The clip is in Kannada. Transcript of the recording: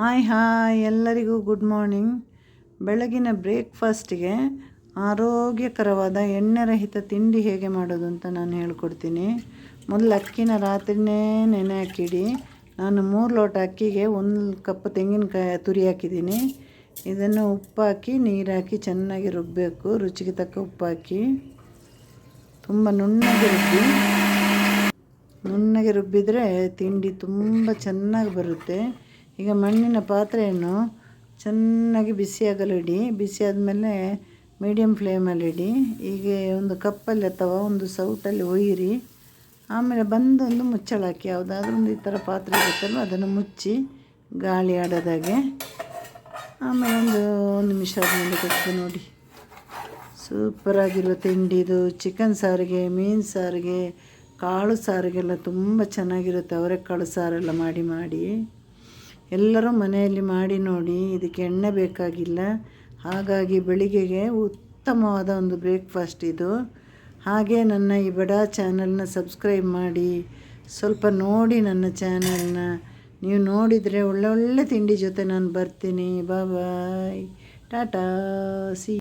ಹಾಯ್ ಹಾಯ್ ಎಲ್ಲರಿಗೂ ಗುಡ್ ಮಾರ್ನಿಂಗ್. ಬೆಳಗಿನ ಬ್ರೇಕ್ಫಾಸ್ಟಿಗೆ ಆರೋಗ್ಯಕರವಾದ ಎಣ್ಣೆರಹಿತ ತಿಂಡಿ ಹೇಗೆ ಮಾಡೋದು ಅಂತ ನಾನು ಹೇಳ್ಕೊಡ್ತೀನಿ. ಮೊದಲು ಅಕ್ಕಿನ ರಾತ್ರಿನೇ ನೆನೆ ಹಾಕಿಡಿ. ನಾನು ಮೂರು ಲೋಟ ಅಕ್ಕಿಗೆ ಒಂದು ಕಪ್ ತೆಂಗಿನಕಾಯಿ ತುರಿ ಹಾಕಿದ್ದೀನಿ. ಇದನ್ನು ಉಪ್ಪು ಹಾಕಿ, ನೀರು ಹಾಕಿ ಚೆನ್ನಾಗಿ ರುಬ್ಬಬೇಕು ರುಚಿಗೆ ತಕ್ಕ ಉಪ್ಪು ಹಾಕಿ. ತುಂಬ ನುಣ್ಣಗೆ ರುಬ್ಬಿ. ನುಣ್ಣಗೆ ರುಬ್ಬಿದರೆ ತಿಂಡಿ ತುಂಬ ಚೆನ್ನಾಗಿ ಬರುತ್ತೆ. ಈಗ ಮಣ್ಣಿನ ಪಾತ್ರೆಯನ್ನು ಚೆನ್ನಾಗಿ ಬಿಸಿಯಾಗಲು ಇಡಿ. ಬಿಸಿ ಆದಮೇಲೆ ಮೀಡಿಯಮ್ ಫ್ಲೇಮಲ್ಲಿ ಇಡಿ. ಹೀಗೆ ಒಂದು ಕಪ್ಪಲ್ಲಿ ಅಥವಾ ಒಂದು ಸೌಟಲ್ಲಿ ಒಯ್ಯಿರಿ. ಆಮೇಲೆ ಬಂದೊಂದು ಮುಚ್ಚಳ ಹಾಕಿ ಯಾವುದಾದ್ರೂ ಒಂದು ಈ ಥರ ಪಾತ್ರೆ ಇರುತ್ತಲ್ವ, ಅದನ್ನು ಮುಚ್ಚಿ ಗಾಳಿ ಆಡೋದಾಗೆ ಆಮೇಲೆ ಒಂದು ಒಂದು ನಿಮಿಷ ಆದಮೇಲೆ ಕೊಟ್ಟು ನೋಡಿ. ಸೂಪರಾಗಿರೋ ತಿಂಡಿದು ಚಿಕನ್ ಸಾರಿಗೆ, ಮೀನು ಸಾರಿಗೆ, ಕಾಳು ಸಾರಿಗೆಲ್ಲ ತುಂಬ ಚೆನ್ನಾಗಿರುತ್ತೆ. ಅವರೆಕಾಳು ಸಾರೆಲ್ಲ ಮಾಡಿ ಮಾಡಿ. ಎಲ್ಲರೂ ಮನೆಯಲ್ಲಿ ಮಾಡಿ ನೋಡಿ, ಇದಕ್ಕೆ ಎಣ್ಣೆ ಬೇಕಾಗಿಲ್ಲ. ಹಾಗಾಗಿ ಬೆಳಿಗ್ಗೆಗೆ ಉತ್ತಮವಾದ ಒಂದು ಬ್ರೇಕ್ಫಾಸ್ಟ್ ಇದು. ಹಾಗೆ ನನ್ನ ಈ ಬಡ ಚಾನಲ್ನ ಸಬ್ಸ್ಕ್ರೈಬ್ ಮಾಡಿ, ಸ್ವಲ್ಪ ನೋಡಿ ನನ್ನ ಚಾನಲ್ನ. ನೀವು ನೋಡಿದರೆ ಒಳ್ಳೊಳ್ಳೆ ತಿಂಡಿ ಜೊತೆ ನಾನು ಬರ್ತೀನಿ. ಬಾಯ್ ಟಾಟಾ, ಸಿ